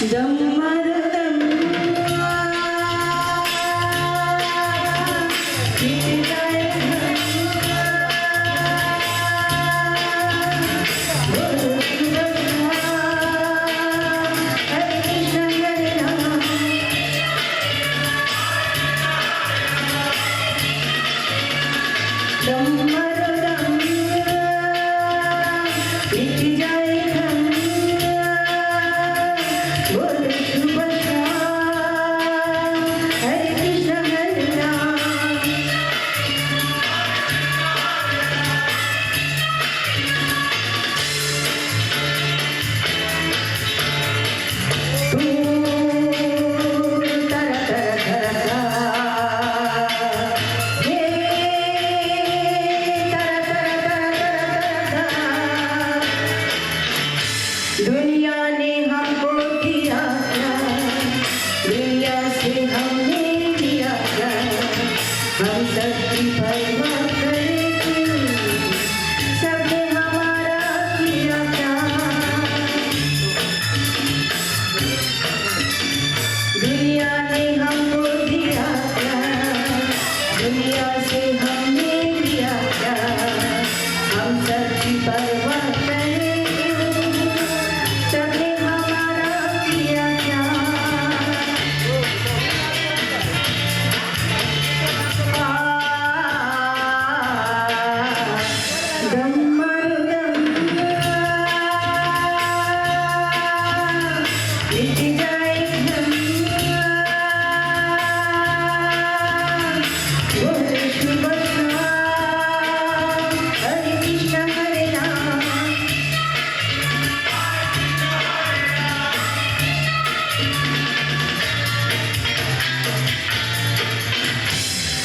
Thank you.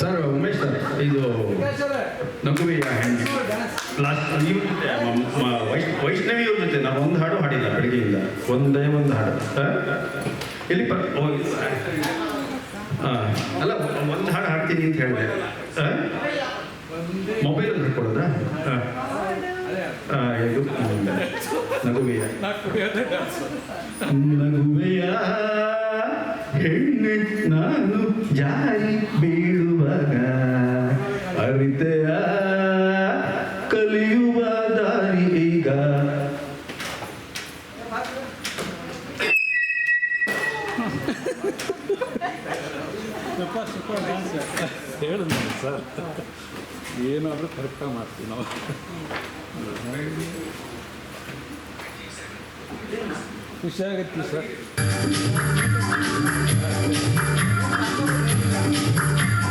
Sir Umesh sir ಇದು ನಗುವಿಯ ಹೆಣ್ಣು ಲಾಸ್ಟ್ ವೈಷ್ಣವಿ ಅವ್ರ ಜೊತೆ ನಾವು ಒಂದು ಹಾಡು ಹಾಡಿಲ್ಲ ಬೆಳಗ್ಗೆಯಿಂದ ಒಂದೇ ಒಂದು ಹಾಡು? ಎಲ್ಲಿ ಪ ಅಲ್ಲ ಒಂದು ಹಾಡು ಹಾಡ್ತೀನಿ ಅಂತ ಹೇಳಿದೆ. ಮೊಬೈಲ್ ಆ, ಇದು ನಗುವೆಯ. ನಗುವೆಯ. ಹೆಣ್ಣು ನಾನು ಜಾರಿ ಬೀಳುವಾಗ ಅರಿತೆಯ ಕಲಿಯುವ ದಾರಿ ಈಗ. ಹೇಳಿದ್ವಿ ಸರ್ ಏನಾದರೂ ಕರೆಕ್ಟಾಗಿ ಮಾಡ್ತೀವಿ ನಾವು. ಖುಷಿಯಾಗತ್ತೆ ಸರ್. Thank you.